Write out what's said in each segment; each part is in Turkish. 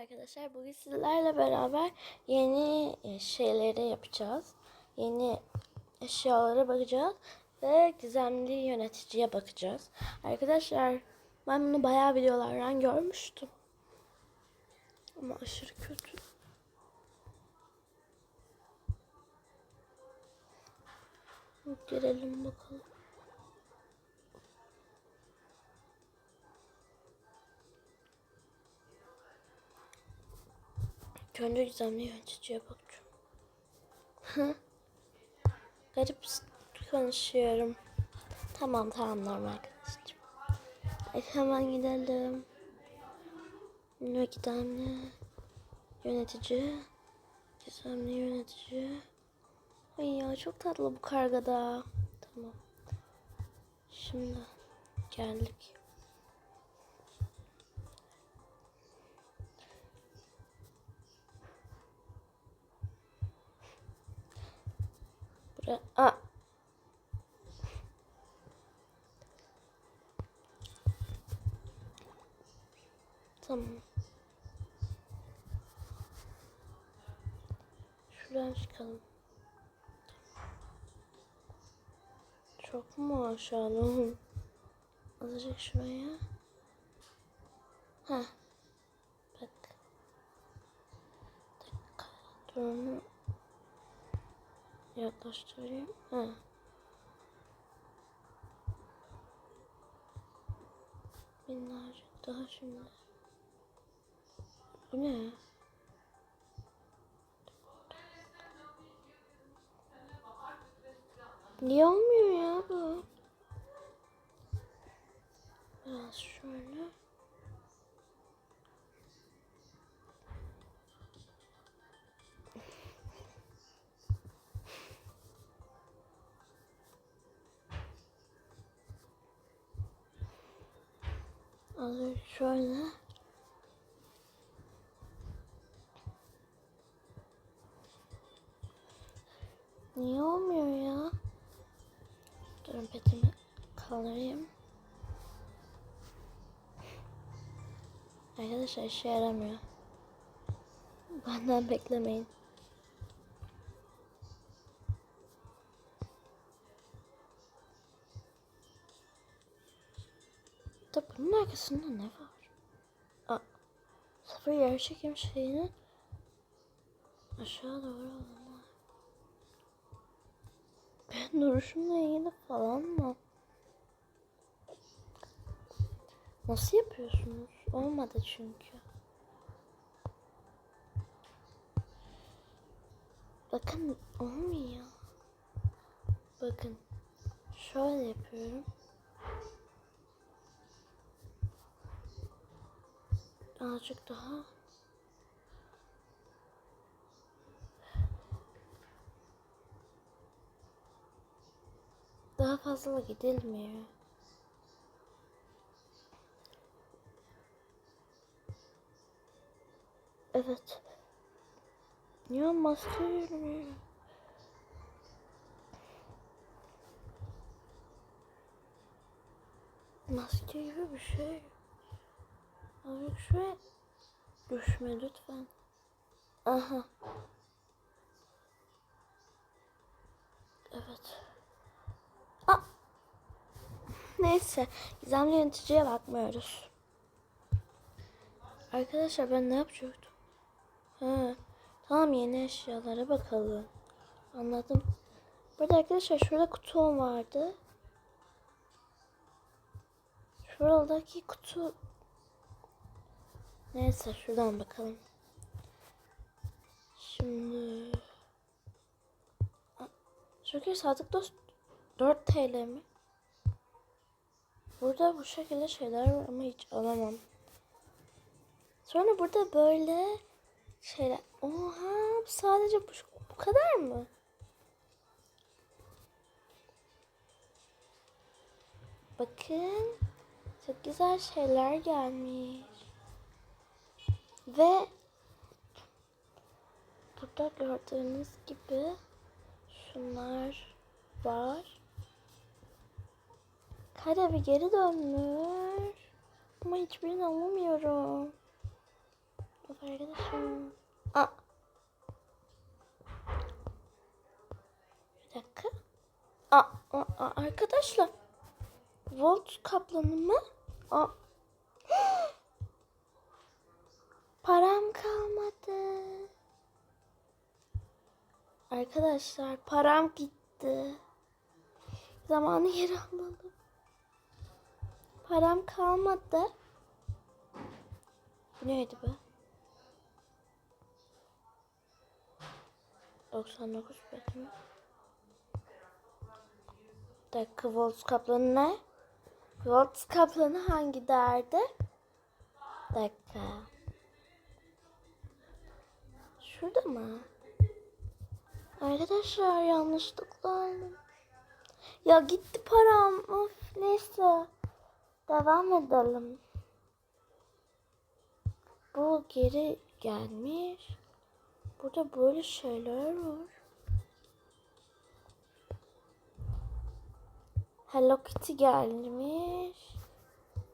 arkadaşlar. Bugün sizlerle beraber yeni e, şeyleri yapacağız. Yeni eşyalara bakacağız. Ve gizemli yöneticiye bakacağız. Arkadaşlar ben bunu bayağı videolardan görmüştüm. Ama aşırı kötü. Girelim bakalım. İlk Önce gizemli yöneticiye bakacağım. Garip konuşuyorum. Tamam tamam normal arkadaşlar. Ay, hemen gidelim. Ne gizemli yönetici. Gizemli yönetici. Ay ya çok tatlı bu kargada. Tamam. Şimdi geldik. Buraya. Aa. Tamam. Şuradan çıkalım. Çok mu aşağıda? Azıcık şuraya. Ha. Bak. Dakika. Dur onu yaklaştırayım. Ha. Binlerce daha şimdi. Bu ne? Niye olmuyor ya bu? Biraz şöyle. Az şöyle. Niye olmuyor ya? Durun petimi kaldırayım. Arkadaşlar işe yaramıyor. Benden beklemeyin. Da bunun arkasında ne var? Aa, sıfır yer çekim şeyini aşağı doğru alınlar. Ben duruşumla ilgili falan mı? Nasıl yapıyorsunuz? Olmadı çünkü. Bakın olmuyor. Bakın. Şöyle yapıyorum. Azıcık daha. Daha fazla gidilmiyor. Evet. Ya maske yürümüyor. Maske gibi bir şey. Abi şuraya düşme lütfen. Aha. Evet. Aa. Neyse. Gizemli yöneticiye bakmıyoruz. Arkadaşlar ben ne yapacaktım? Ha. Tamam yeni eşyalara bakalım. Anladım. Burada arkadaşlar şurada kutum vardı. Şuradaki kutu Neyse şuradan bakalım. Şimdi Şöyle sadık dost 4 TL mi? Burada bu şekilde şeyler var ama hiç alamam. Sonra burada böyle şeyler. Oha sadece bu, bu kadar mı? Bakın çok güzel şeyler gelmiş. Ve burada gördüğünüz gibi şunlar var. Kare bir geri dönmüş. Ama hiçbirini alamıyorum. Of arkadaşım. Aa. Bir dakika. Aa, aa, aa, arkadaşlar. Volt kaplanı mı? Aa. Param kalmadı. Arkadaşlar param gitti. Zamanı geri alalım. Param kalmadı. Bu neydi be? 99 bet mi? Bir dakika Volt kaplanı ne? Volt kaplanı hangi değerde? Bir dakika. Şurada mı? Arkadaşlar yanlışlıkla. Ya gitti param. Of neyse. Devam edelim. Bu geri gelmiş. Burada böyle şeyler var. Hello Kitty gelmiş.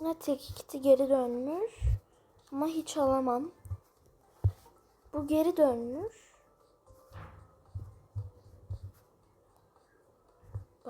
Ne tek Kitty geri dönmüş. Ama hiç alamam. Bu geri dönmüş.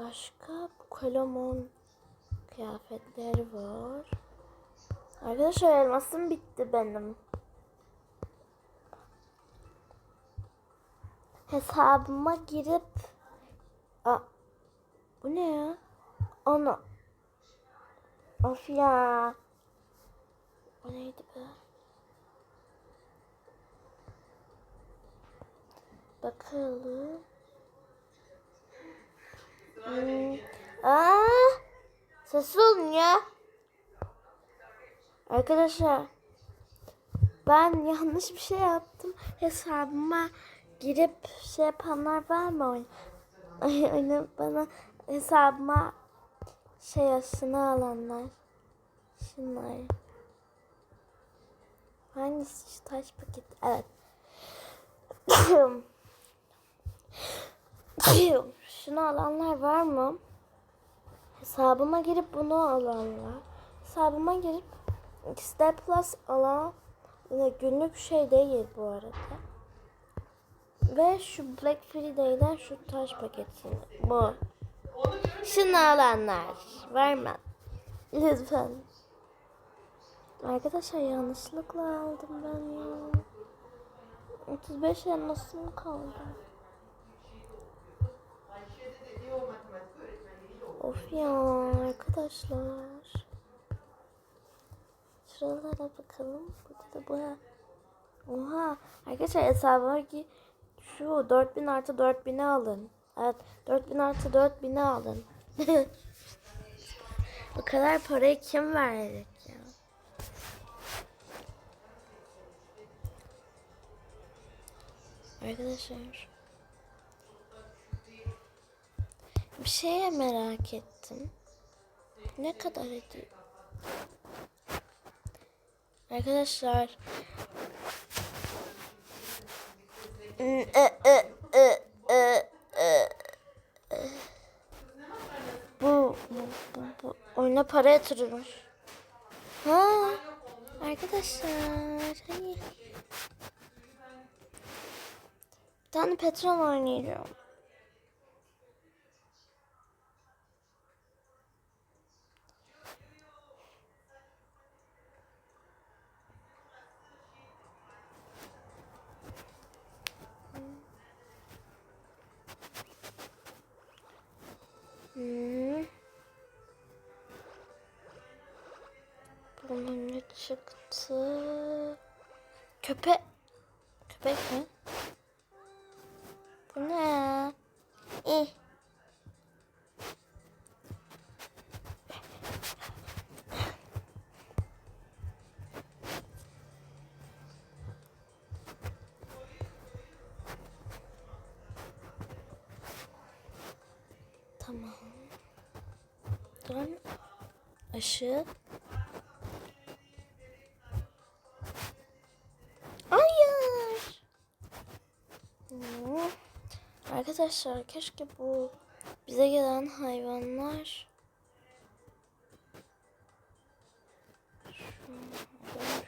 Başka bu Kolomon kıyafetleri var. Arkadaşlar elmasım bitti benim. Hesabıma girip Aa, bu ne ya? Ana. Of ya. O neydi be? Bakalım. Hmm. Aa, ses olun ya. Arkadaşlar ben yanlış bir şey yaptım. Hesabıma girip şey yapanlar var mı? Oyunu bana hesabıma şey yaşını alanlar. Şunlar. Hangisi şu taş paket? Evet. Şunu alanlar var mı? Hesabıma girip bunu alanlar. Hesabıma girip X'de Plus alan yine günlük şey değil bu arada. Ve şu Black Friday'den şu taş paketini. Bu. Şunu alanlar. Vermem. Lütfen. Arkadaşlar yanlışlıkla aldım ben ya. 35 elmasım kaldı. Of ya arkadaşlar. Şuralara bakalım. Burada da bu. Oha. Arkadaşlar hesabıma ki şu 4000 artı 4000'i alın. Evet 4000 artı 4000'i alın. Bu kadar parayı kim verecek ya? Arkadaşlar. Bir şeye merak ettim. Ne kadar ediyor? Arkadaşlar. Bu, bu, bu, bu oyuna para yatırıyormuş. Ha, arkadaşlar. Hayır. Bir tane petrol oynayacağım. Hmm. Ne çıktı? Köpek. Köpek mi? Işık. Hayır. Arkadaşlar keşke bu bize gelen hayvanlar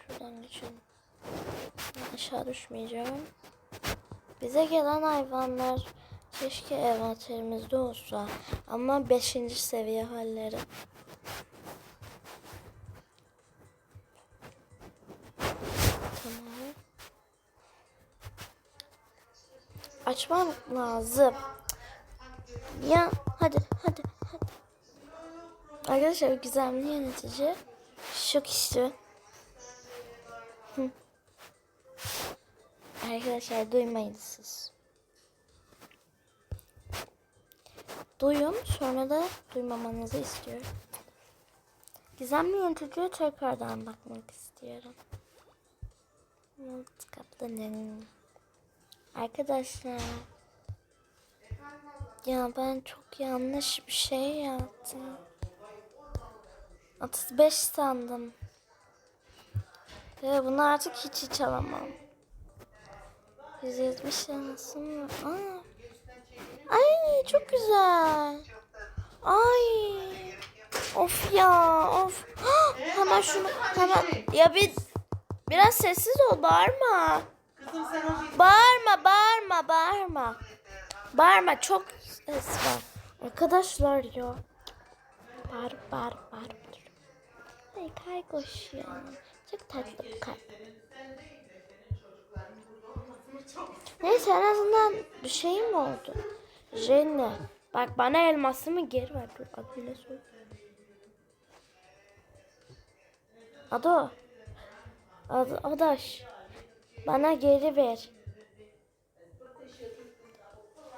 şuradan geçelim. Aşağı düşmeyeceğim. Bize gelen hayvanlar keşke envanterimizde olsa. Ama 5. seviye halleri. Açmam lazım. Ya hadi hadi hadi. Arkadaşlar gizemli yönetici şu kişi. Hı. Arkadaşlar duymayın siz. Duyun sonra da duymamanızı istiyorum. Gizemli yöneticiye tekrardan bakmak istiyorum. Not kaplanın. Arkadaşlar. Ya ben çok yanlış bir şey yaptım. 35 sandım. Ve bunu artık hiç hiç alamam. 170 şansım var. Aa. Ay çok güzel. Ay. Of ya of. Hemen şunu hemen ya bir biraz sessiz ol bağırma. Bağırma bağırma bağırma. Bağırma çok ses var. Arkadaşlar ya. Bağır bağır bağır. Ay kaygoş ya. Çok tatlı bir kay. Neyse en azından bir şey mi oldu? Jenny. Bak bana elmasımı geri ver. Dur adıyla söyle. Ado. Ad Adaş. Bana geri ver.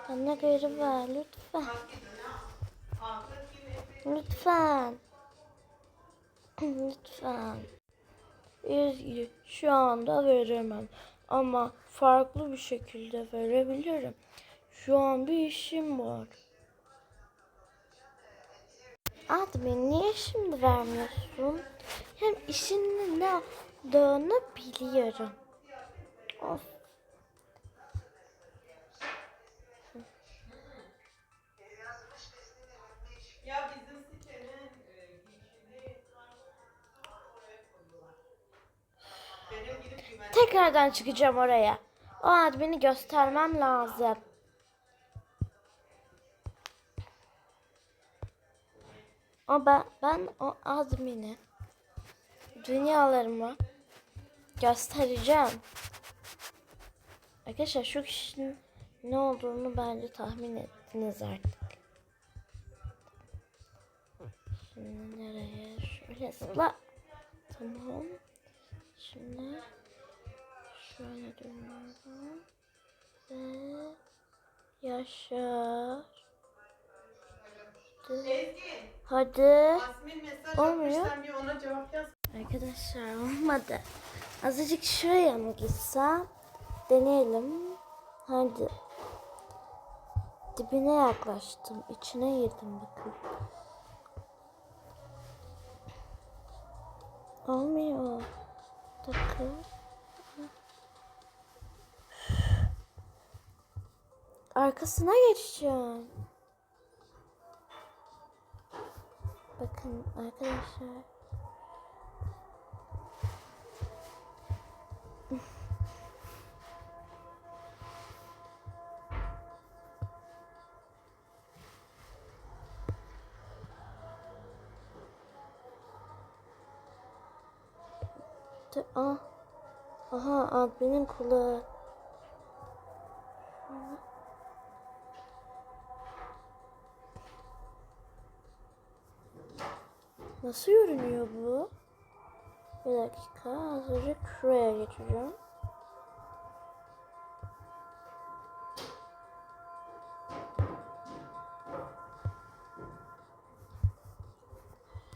Bana geri ver lütfen. Lütfen. Lütfen. Şu anda veremem. Ama farklı bir şekilde verebilirim. Şu an bir işim var. Admin niye şimdi vermiyorsun? Hem işin ne olduğunu biliyorum. Of. ya bizim e, Tekrardan çıkacağım oraya. O admini göstermem lazım. O ben, ben o admini dünyalarıma göstereceğim. Arkadaşlar şu kişinin ne olduğunu bence tahmin ettiniz artık. Şimdi nereye? Şöyle zıpla. Tamam. Şimdi şöyle dönüyorum. Ve Yaşar. Hadi. Hadi. Olmuyor. Arkadaşlar olmadı. Azıcık şuraya mı gitsem? Deneyelim. Hadi. Dibine yaklaştım. İçine girdim bakın. Olmuyor. Dakika. Arkasına geçeceğim. Bakın arkadaşlar. Ah. Aha adminin kulağı. Nasıl görünüyor bu? Bir dakika azıcık şuraya geçeceğim.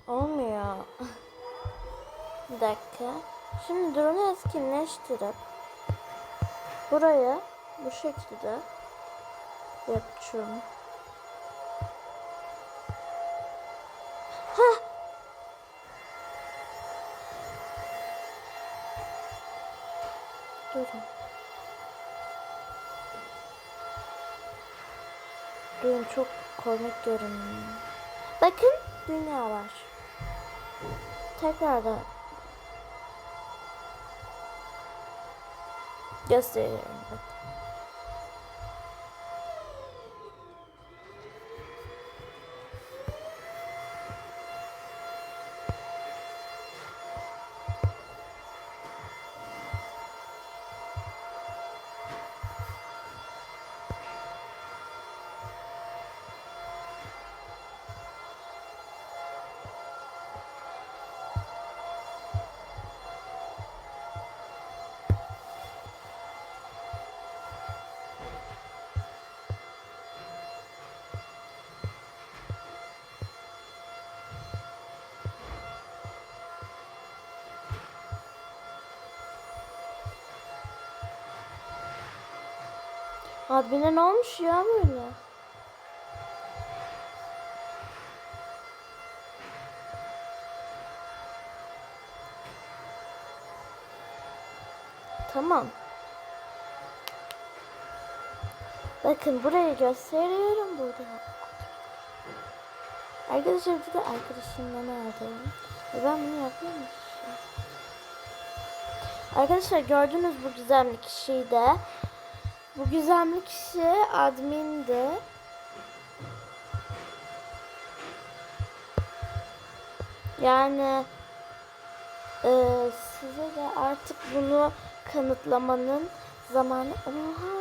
Olmuyor. Bir dakika. Şimdi drone'u etkinleştirip buraya bu şekilde yapacağım. Hah! Durun. Durun çok komik görünüyor. Bakın dünya var. Tekrardan Gösteriyorum. Admin'e ne olmuş ya böyle? Tamam. Bakın burayı gösteriyorum burada. Arkadaşlar bir de arkadaşımdan aldım. E ben bunu yapıyorum. Arkadaşlar gördünüz bu gizemli kişiyi de. Bu gizemli kişi admindi. Yani e, size de artık bunu kanıtlamanın zamanı. Oha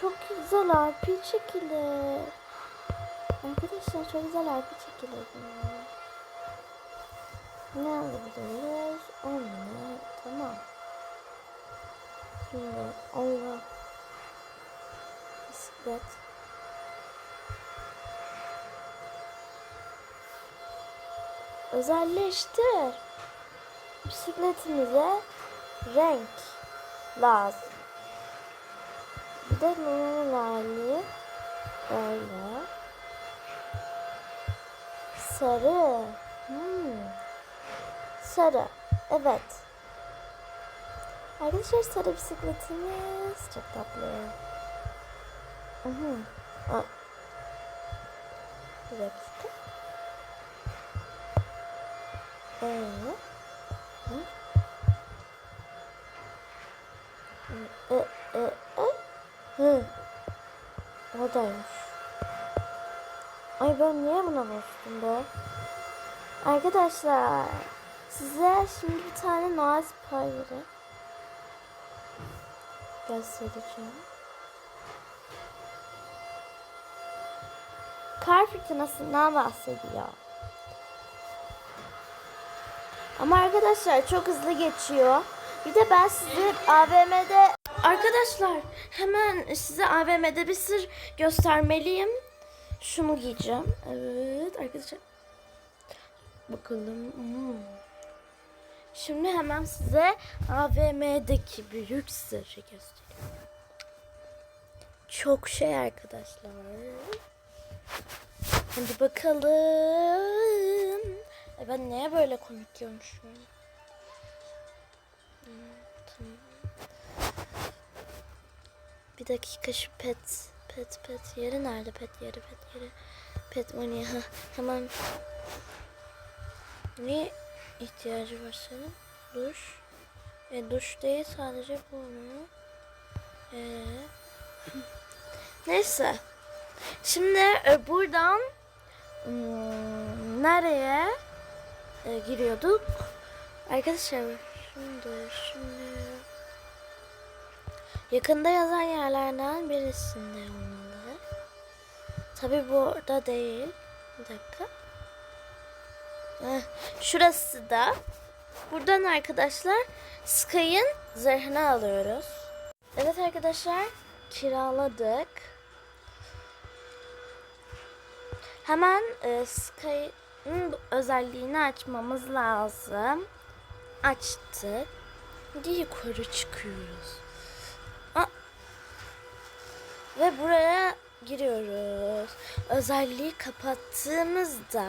çok güzel RP çekilir. Arkadaşlar çok güzel RP çekilir. Ne alabiliriz? 10 lira. Tamam. Şimdi Allah. Bisiklet. Özelleştir. Bisikletimize renk lazım. Bir de normal böyle. Sarı. Hmm. Sarı. Evet. Arkadaşlar sarı bisikletimiz çok tatlı. Hı. Aa. Bir dakika. Ee, hı? E, e, e, hı. Oradaymış. Ay ben niye buna bastım be? Arkadaşlar size şimdi bir tane Noel Spider'ı göstereceğim. Kar fırtınasından bahsediyor. Ama arkadaşlar çok hızlı geçiyor. Bir de ben size AVM'de Arkadaşlar hemen size AVM'de bir sır göstermeliyim. Şunu giyeceğim. Evet arkadaşlar. Bakalım. Hmm. Şimdi hemen size AVM'deki büyük sırrı gösteriyorum. Çok şey arkadaşlar. Hadi bakalım. Ay ben neye böyle komik görmüşüm? Hmm. Bir dakika şu pet pet pet yeri nerede? Pet yeri pet yeri. Pet money ha hemen. Ne ihtiyacı var senin? Duş. E, duş değil sadece bunu. E, neyse şimdi e, buradan hmm, nereye e, giriyorduk arkadaşlar şimdi şimdi Yakında yazan yerlerden birisinde olmalı. Tabi burada değil. Bir dakika. Şurası da. Buradan arkadaşlar Sky'ın zırhını alıyoruz. Evet arkadaşlar kiraladık. Hemen e, Sky'ın özelliğini açmamız lazım. Açtık. Şimdi yukarı çıkıyoruz. Ve buraya giriyoruz. Özelliği kapattığımızda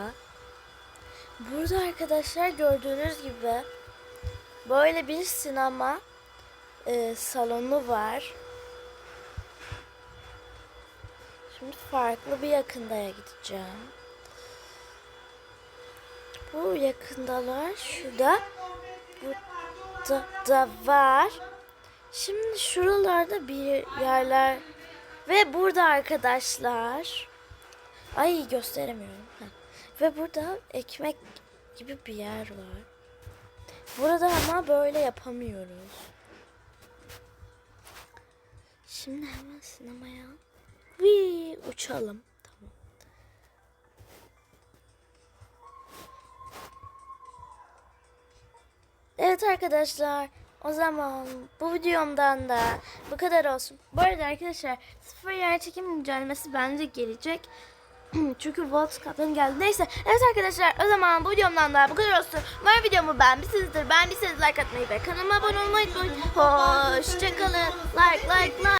burada arkadaşlar gördüğünüz gibi böyle bir sinema e, salonu var. Şimdi farklı bir yakındaya gideceğim. Bu yakındalar şurada burada da var. Şimdi şuralarda bir yerler ve burada arkadaşlar. Ay gösteremiyorum. Ve burada ekmek gibi bir yer var. Burada ama böyle yapamıyoruz. Şimdi hemen sinemaya Vii, uçalım. Tamam. Evet arkadaşlar o zaman bu videomdan da bu kadar olsun. Bu arada arkadaşlar sıfır yer çekim güncellemesi bence gelecek. Çünkü Volt kaptan geldi. Neyse. Evet arkadaşlar o zaman bu videomdan da bu kadar olsun. Umarım videomu beğenmişsinizdir. Beğendiyseniz like atmayı ve kanalıma abone olmayı unutmayın. Hoşçakalın. Like like like.